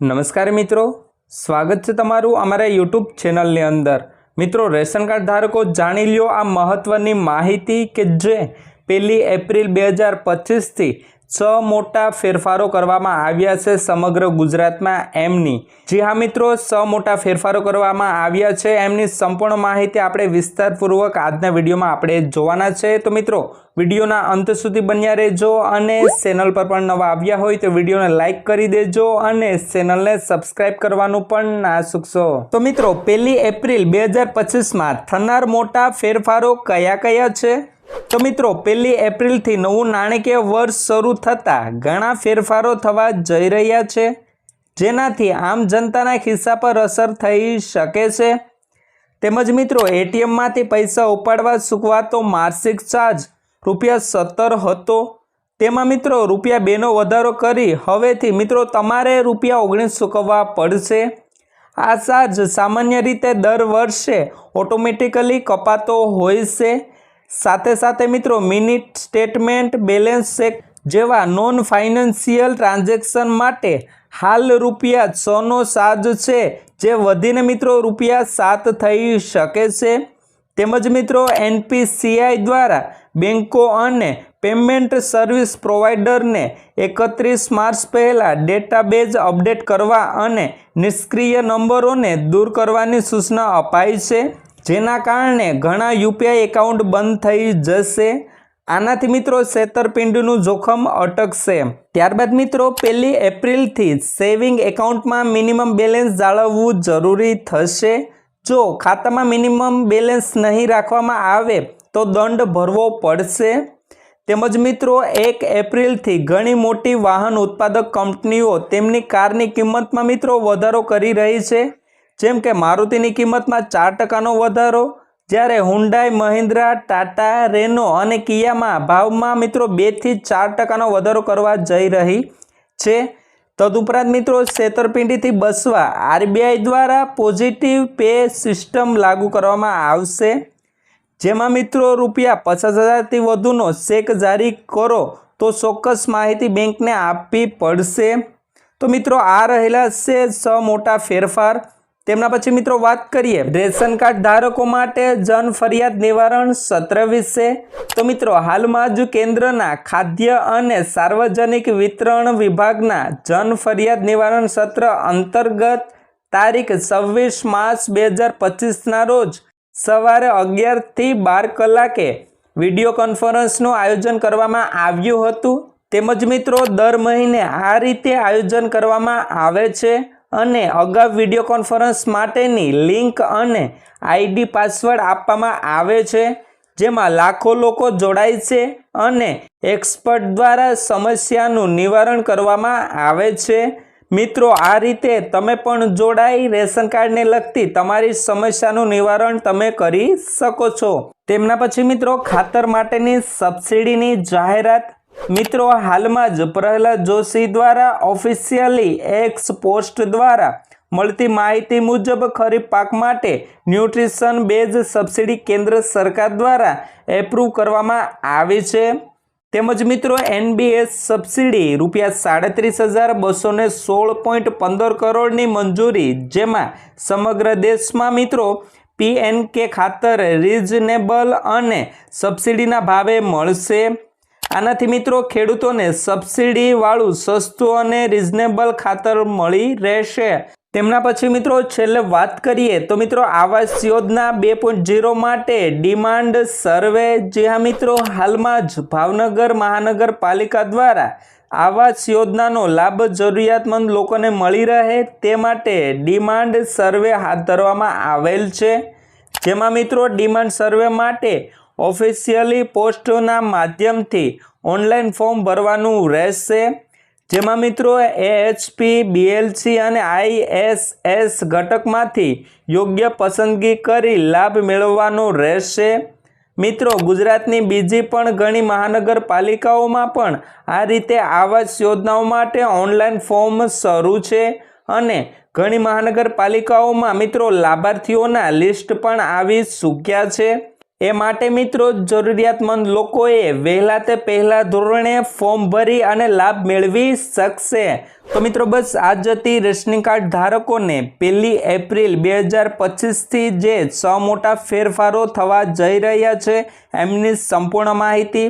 નમસ્કાર મિત્રો. સ્વાગત છે તમારું અમારા યુટ્યુબ ચેનલની અંદર. મિત્રો, રેશન કાર્ડ ધારકો જાણી લ્યો આ મહત્ત્વની માહિતી કે જે પહેલી એપ્રિલ બે હજાર પચીસથી છ મોટા ફેરફારો કરવામાં આવ્યા છે સમગ્ર ગુજરાતમાં એમની. જી હા મિત્રો, છ મોટા ફેરફારો કરવામાં આવ્યા છે. એમની સંપૂર્ણ માહિતી આપણે વિસ્તારપૂર્વક આજના વિડીયોમાં આપણે જોવાના છે. તો મિત્રો, વિડીયોના અંત સુધી બન્યા રહેજો અને ચેનલ પર પણ નવા આવ્યા હોય તો વિડીયોને લાઇક કરી દેજો અને ચેનલને સબસ્ક્રાઇબ કરવાનું પણ ના ચૂકશો. તો મિત્રો, પહેલી એપ્રિલ બે હજાર પચીસમાં થનાર મોટા ફેરફારો કયા કયા છે? તો મિત્રો, પહેલી એપ્રિલથી નવું નાણાકીય વર્ષ શરૂ થતાં ઘણા ફેરફારો થવા જઈ રહ્યા છે, જેનાથી આમ જનતાના ખિસ્સા પર અસર થઈ શકે છે. તેમજ મિત્રો, એટીએમમાંથી પૈસા ઉપાડવા ચૂકવાતો માસિક ચાર્જ રૂપિયા સત્તર હતો. તેમાં મિત્રો, રૂપિયા બેનો વધારો કરી હવેથી મિત્રો, તમારે રૂપિયા ઓગણીસ ચૂકવવા પડશે. આ ચાર્જ સામાન્ય રીતે દર વર્ષે ઓટોમેટિકલી કપાતો હોય છે. સાથે સાથે મિત્રો, મિનિટ સ્ટેટમેન્ટ બેલેન્સ ચેક જેવા નોન ફાઇનાન્સિયલ ટ્રાન્ઝેક્શન માટે હાલ રૂપિયા છનો સાજ છે, જે વધીને મિત્રો રૂપિયા સાત થઈ શકે છે. તેમજ મિત્રો, એનપીસીઆઈ દ્વારા બેન્કો અને પેમેન્ટ સર્વિસ પ્રોવાઈડરને એકત્રીસ માર્ચ પહેલાં ડેટાબેઝ અપડેટ કરવા અને નિષ્ક્રિય નંબરોને દૂર કરવાની સૂચના અપાઈ છે. જેના કારણે ઘણા યુપીઆઈ એકાઉન્ટ બંધ થઈ જશે. આનાથી મિત્રો છેતરપિંડીનું જોખમ અટકશે. ત્યારબાદ મિત્રો, પહેલી એપ્રિલથી સેવિંગ એકાઉન્ટમાં મિનિમમ બેલેન્સ જાળવવું જરૂરી થશે. જો ખાતામાં મિનિમમ બેલેન્સ નહીં રાખવામાં આવે, તો દંડ ભરવો પડશે. તેમજ મિત્રો, એક એપ્રિલથી ઘણી મોટી વાહન ઉત્પાદક કંપનીઓ તેમની કારની કિંમતમાં મિત્રો વધારો કરી રહી છે. જેમ કે મારુતિની કિંમતમાં ચાર ટકાનો વધારો, જ્યારે હુન્ડાઈ મહિન્દ્રા, ટાટા, રેનો અને કિયામાં ભાવમાં મિત્રો બેથી ચાર ટકાનો વધારો કરવા જઈ રહી છે. તદુપરાંત મિત્રો છેતરપિંડીથી બસવા આરબીઆઈ દ્વારા પોઝિટિવ પે સિસ્ટમ લાગુ કરવામાં આવશે. જેમાં મિત્રો રૂપિયા પચાસ હજારથી વધુનો ચેક જારી કરો તો ચોક્કસ માહિતી બેંકને આપવી પડશે. તો મિત્રો આ રહેલા છે છ મોટા ફેરફાર. તેમના પછી મિત્રો વાત કરીએ રેશન કાર્ડ ધારકો માટે જન ફરિયાદ નિવારણ સત્ર વિશે. તો મિત્રો, હાલમાં જ કેન્દ્રના ખાદ્ય અને સાર્વજનિક વિતરણ વિભાગના જન ફરિયાદ નિવારણ સત્ર અંતર્ગત તારીખ છવ્વીસ માર્ચ બે હજાર પચીસના રોજ સવારે અગિયારથી બાર કલાકે વીડિયો કોન્ફરન્સનું આયોજન કરવામાં આવ્યું હતું. તેમજ મિત્રો, દર મહિને આ રીતે આયોજન કરવામાં આવે છે. અને અગાઉ વીડિયો કોન્ફરન્સ માટેની લિંક અને આઈડી પાસવર્ડ આપવામાં આવે છે, જેમાં લાખો લોકો જોડાય છે અને એક્સપર્ટ દ્વારા સમસ્યાનું નિવારણ કરવામાં આવે છે. મિત્રો, આ રીતે તમે પણ જોડાઈ રેશન કાર્ડને લગતી તમારી સમસ્યાનું નિવારણ તમે કરી શકો છો. તેમના પછી મિત્રો, ખાતર માટેની સબસિડીની જાહેરાત મિત્રો, હાલમાં જ પ્રહલાદ જોશી દ્વારા ઓફિશિયલી એક્સ પોસ્ટ દ્વારા મળતી માહિતી મુજબ ખરીફ પાક માટે ન્યુટ્રિશન બેઝ સબસિડી કેન્દ્ર સરકાર દ્વારા એપ્રૂવ કરવામાં આવી છે. તેમજ મિત્રો એનબીએસ સબસિડી રૂપિયા સાડત્રીસ હજાર બસો સોળ પોઈન્ટ પંદર કરોડની મંજૂરી, જેમાં સમગ્ર દેશમાં મિત્રો પીએનકે ખાતર રિઝનેબલ અને સબસિડીના ભાવે મળશે. આનાથી મિત્રો ખેડૂતોને સબસિડીવાળું સસ્તું અને રિઝનેબલ ખાતર મળી રહેશે. તેમના પછી મિત્રો છેલ્લે વાત કરીએ તો મિત્રો આવાસ યોજના બે પોઈન્ટ ઝીરો માટે ડિમાન્ડ સર્વે, જે હા મિત્રો હાલમાં જ ભાવનગર મહાનગરપાલિકા દ્વારા આવાસ યોજનાનો લાભ જરૂરિયાતમંદ લોકોને મળી રહે તે માટે ડિમાન્ડ સર્વે હાથ ધરવામાં આવેલ છે. જેમાં મિત્રો ડિમાન્ડ સર્વે માટે ઓફિશિયલી પોસ્ટના માધ્યમથી ઓનલાઈન ફોર્મ ભરવાનું રહેશે. જેમાં મિત્રો એએચપી બીએલસી અને આઈએસએસ ઘટકમાંથી યોગ્ય પસંદગી કરી લાભ મેળવવાનો રહેશે. મિત્રો, ગુજરાતની બીજી પણ ઘણી મહાનગરપાલિકાઓમાં પણ આ રીતે આવાસ યોજનાઓ માટે ઓનલાઈન ફોર્મ શરૂ છે અને ઘણી મહાનગરપાલિકાઓમાં મિત્રો લાભાર્થીઓના લિસ્ટ પણ આવી ચૂક્યા છે. એ માટે મિત્રો જરૂરિયાતમંદ લોકોએ વહેલા તે પહેલા ધોરણે ફોર્મ ભરી અને લાભ મેળવી શકશે. તો મિત્રો બસ આ જ હતી રેશનિંગ કાર્ડ ધારકોને. પહેલી એપ્રિલ બે હજાર પચીસથી જે છ મોટા ફેરફારો થવા જઈ રહ્યા છે, એમની સંપૂર્ણ માહિતી